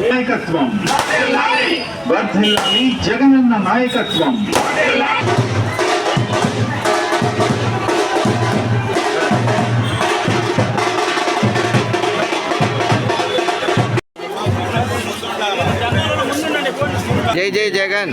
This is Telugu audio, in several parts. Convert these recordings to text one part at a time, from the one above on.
నాయకత్వం. వర్ధిల్లాలి జగనన్న నాయకత్వం. జై జై జగన్.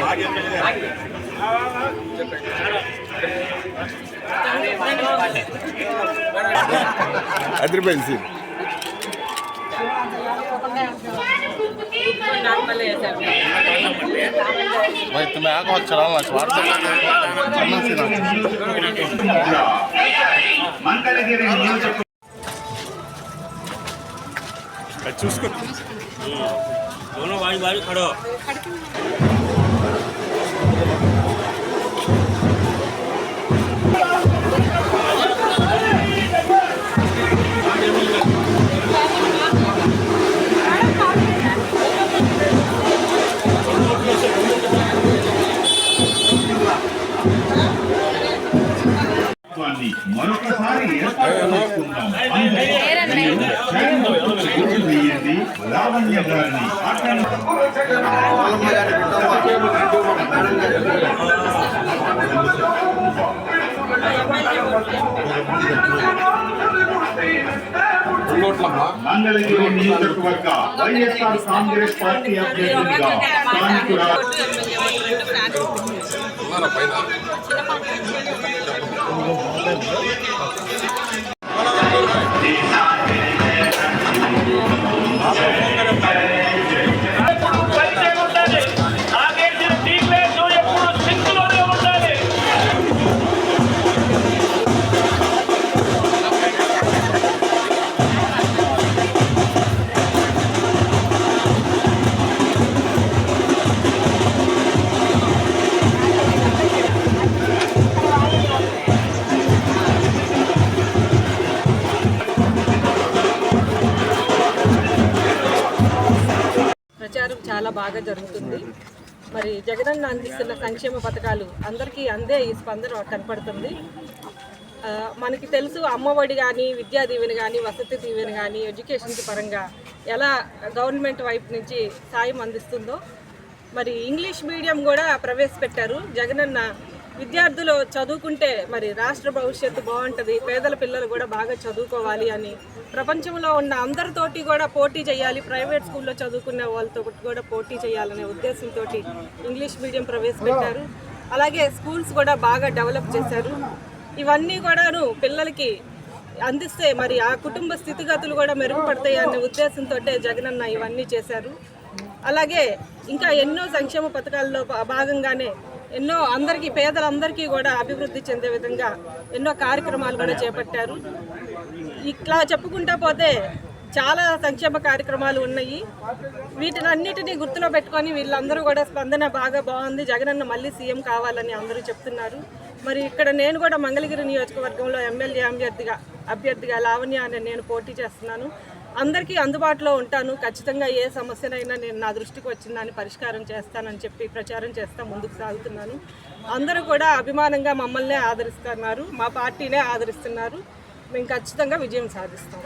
పార్టీ అదిరిపోయింది సీన్ అదిరిపోయింది సీన్ भाई तुम्हें आग मत चलाना ముద్ర మంగళగిరి నియోజక दोनों बारी बारी खड़ो మంగళగిరి నియోజకవర్గ వైఎస్ఆర్ కాంగ్రెస్ పార్టీ అభ్యర్థిగా స్థానికురా పైన బయటే బాగా జరుగుతుంది. మరి జగనన్న అందిస్తున్న సంక్షేమ పథకాలు అందరికీ అందే ఈ స్పందన కనపడుతుంది. మనకి తెలుసు అమ్మఒడి కానీ విద్యా దీవెన కానీ వసతి దీవెన కానీ ఎడ్యుకేషన్ పరంగా ఎలా గవర్నమెంట్ వైపు నుంచి సాయం అందిస్తుందో. మరి ఇంగ్లీష్ మీడియం కూడా ప్రవేశపెట్టారు జగనన్న విద్యార్థులు చదువుకుంటే మరి రాష్ట్ర భవిష్యత్తు బాగుంటుంది పేదల పిల్లలు కూడా బాగా చదువుకోవాలి అని ప్రపంచంలో ఉన్న అందరితోటి కూడా పోటీ చేయాలి ప్రైవేట్ స్కూల్లో చదువుకునే వాళ్ళతో కూడా పోటీ చేయాలనే ఉద్దేశంతో ఇంగ్లీష్ మీడియం ప్రవేశపెట్టారు. అలాగే స్కూల్స్ కూడా బాగా డెవలప్ చేశారు. ఇవన్నీ కూడాను పిల్లలకి అందిస్తే మరి ఆ కుటుంబ స్థితిగతులు కూడా మెరుగుపడతాయి అనే ఉద్దేశంతో జగనన్న ఇవన్నీ చేశారు. అలాగే ఇంకా ఎన్నో సంక్షేమ పథకాల్లో భా- భాగంగానే ఎన్నో అందరికీ పేదలందరికీ కూడా అభివృద్ధి చెందే విధంగా ఎన్నో కార్యక్రమాలు కూడా చేపట్టారు. ఇట్లా చెప్పుకుంటా పోతే చాలా సంక్షేమ కార్యక్రమాలు ఉన్నాయి. వీటిని అన్నిటినీ గుర్తులో పెట్టుకొని వీళ్ళందరూ కూడా స్పందన బాగా బాగుంది. జగనన్న మళ్ళీ సీఎం కావాలని అందరూ చెప్తున్నారు. మరి ఇక్కడ నేను కూడా మంగళగిరి నియోజకవర్గంలో ఎమ్మెల్యే అభ్యర్థిగా అభ్యర్థిగా లావణ్య అనే నేను పోటీ చేస్తున్నాను. అందరికీ అందుబాటులో ఉంటాను. ఖచ్చితంగా ఏ సమస్యనైనా నేను నా దృష్టికి వచ్చిందని పరిష్కారం చేస్తానని చెప్పి ప్రచారం చేస్తా ముందుకు సాగుతున్నాను. అందరూ కూడా అభిమానంగా మమ్మల్నే ఆదరిస్తున్నారు. మా పార్టీనే ఆదరిస్తున్నారు. మేము ఖచ్చితంగా విజయం సాధిస్తాం.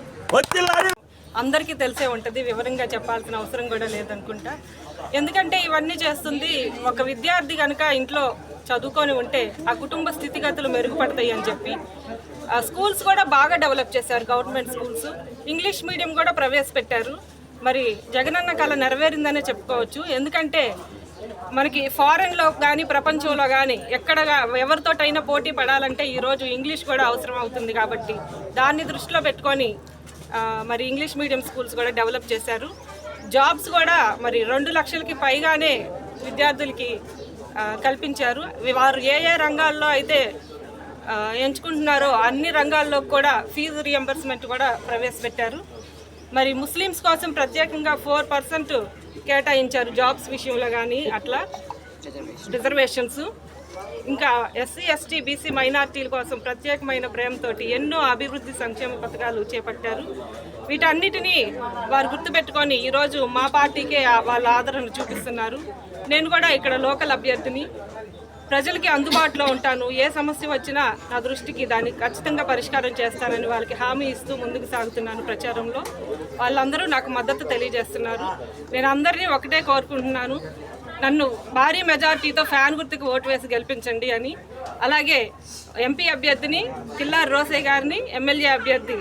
అందరికీ తెలిసే ఉంటుంది. వివరంగా చెప్పాల్సిన అవసరం కూడా లేదనుకుంటా. ఎందుకంటే ఇవన్నీ చేస్తుంది ఒక విద్యార్థి కనుక ఇంట్లో చదువుకొని ఉంటే ఆ కుటుంబ స్థితిగతులు మెరుగుపడతాయి అని చెప్పి. స్కూల్స్ కూడా బాగా డెవలప్ చేశారు గవర్నమెంట్ స్కూల్స్. ఇంగ్లీష్ మీడియం కూడా ప్రవేశపెట్టారు. మరి జగనన్న కళ నెరవేరిందనే చెప్పుకోవచ్చు. ఎందుకంటే మనకి ఫారెన్లో కానీ ప్రపంచంలో కానీ ఎక్కడ ఎవరితోటైనా పోటీ పడాలంటే ఈరోజు ఇంగ్లీష్ కూడా అవసరం అవుతుంది కాబట్టి దాన్ని దృష్టిలో పెట్టుకొని మరి ఇంగ్లీష్ మీడియం స్కూల్స్ కూడా డెవలప్ చేశారు. జాబ్స్ కూడా మరి రెండు లక్షలకి పైగానే విద్యార్థులకి కల్పించారు. వారు ఏ ఏ రంగాల్లో అయితే ఎంచుకుంటున్నారో అన్ని రంగాల్లో కూడా ఫీజు రియంబర్స్మెంట్ కూడా ప్రవేశపెట్టారు. మరి ముస్లిమ్స్ కోసం ప్రత్యేకంగా ఫోర్ పర్సెంట్ కేటాయించారు జాబ్స్ విషయంలో కానీ అట్లా రిజర్వేషన్స్ ఇంకా ఎస్సీ ఎస్టీ బీసీ మైనార్టీల కోసం ప్రత్యేకమైన ప్రేమతోటి ఎన్నో అభివృద్ధి సంక్షేమ పథకాలు చేపట్టారు. వీటన్నిటినీ వారు గుర్తుపెట్టుకొని ఈరోజు మా పార్టీకే వాళ్ళ ఆదరణ చూపిస్తున్నారు. నేను కూడా ఇక్కడ లోకల్ అభ్యర్థిని. ప్రజలకి అందుబాటులో ఉంటాను. ఏ సమస్య వచ్చినా నా దృష్టికి దాన్ని ఖచ్చితంగా పరిష్కారం చేస్తానని వాళ్ళకి హామీ ఇస్తూ ముందుకు సాగుతున్నాను ప్రచారంలో. వాళ్ళందరూ నాకు మద్దతు తెలియజేస్తున్నారు. నేను అందరినీ ఒకటే కోరుకుంటున్నాను. నన్ను భారీ మెజార్టీతో ఫ్యాన్ గుర్తుకు ఓటు వేసి గెలిపించండి అని. అలాగే ఎంపీ అభ్యర్థిని కిల్లార్ రోసే గారిని ఎమ్మెల్యే అభ్యర్థి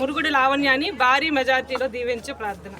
మురుగుడి లావణ్యాన్ని భారీ మెజార్టీలో దీవించే ప్రార్థన.